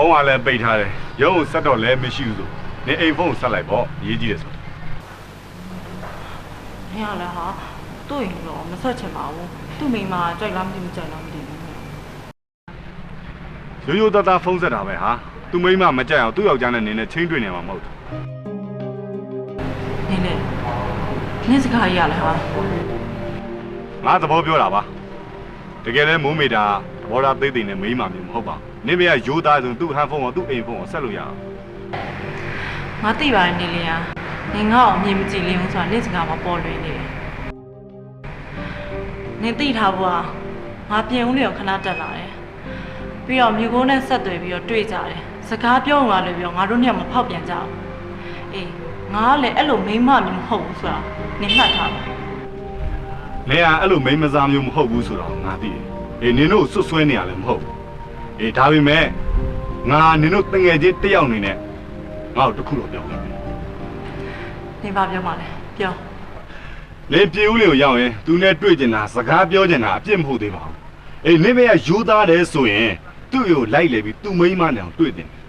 ုန်းကလည်းပိတ်ထားတယ်ရုံးကိုဆက်တော့လည်းမရှိဘူးဆိုနေအိမ်ဖုန်းကိုဆက်လိုက်ပေါ့ရေးကြည့်တယ်ဆို။နေရလဲဟာသူ့ရင်တော့မဆက်ချင်ပါဘူး။သူ့မိန်းမကြိုက်လားမသိဘူးကြိုက်လားမသိဘူးရိုးရိုးသားသားဖုန်းဆက်တာပဲဟာသူမိန်းမမကြိုက်အောင်သူ့ယောက်ျားနဲ့နေနဲ့ချင်းတွေ့နေမှာမဟုတ်ဘူး။နေလေ။နင်းစကားကြီးရလဲဟာငါသဘောပြောတာပါ တကယ်လဲမိုးမေတာသဘောထားသေးသေးနဲ့မိန်းမမျိုးမဟုတ်ပါဘူးနေမရရိုးသားဆိုသူ့ဟန်ဖုန်းကိုသူ့အိမ်ဖုန်းကိုဆက်လို့ရအောင်။ငါသိပါတယ်နေလေ။နေငါ့ကိုအမြင်မကြည့်လင်းဘူးဆိုတာနင်းစကားမှာပေါ်လွင်နေတယ်။နင်းသိထားဖို့ဟာငါပြင်ဦးလျော်ခဏတက်လာတယ်။ပြီးတော့မြို့ကုန်းနဲ့ဆက်သွယ်ပြီးတော့တွေ့ကြတယ်။စကားပြောမှလည်းပြီးတော့ငါတို့နှစ်ယောက်မဖောက်ပြန်ကြဘူး။အေးငါကလည်းအဲ့လိုမိန်းမမျိုးမဟုတ်ဘူးဆိုတာနင်းမှတ်ထားပါ နေရအဲ့လိုမိန်းမစားမျိုးမဟုတ်ဘူးဆိုတော့ငါသိတယ်အေးနင်တို့ဆွတ်ဆွဲနေရလည်းမဟုတ်ဘူးအေးဒါပေမဲ့ငါနင်တို့တငယ်ချင်းတစ်ယောက်အနေနဲ့ငါ့ကိုတစ်ခုတော့ပြောလိုက်ပြီ။နေပါပြောမှလဲပြောလင်းပြေဦးလေးကိုရောက်ရင်သူနဲ့တွေ့ကျင်တာစကားပြောကျင်တာအပြစ်မဟုတ်သေးပါဘူးအေးနေမရယူသားတယ်ဆိုရင်သူ့ကိုလိုက်လေပြီးသူ့မိန်းမနဲ့အောင်တွေ့တင်တယ်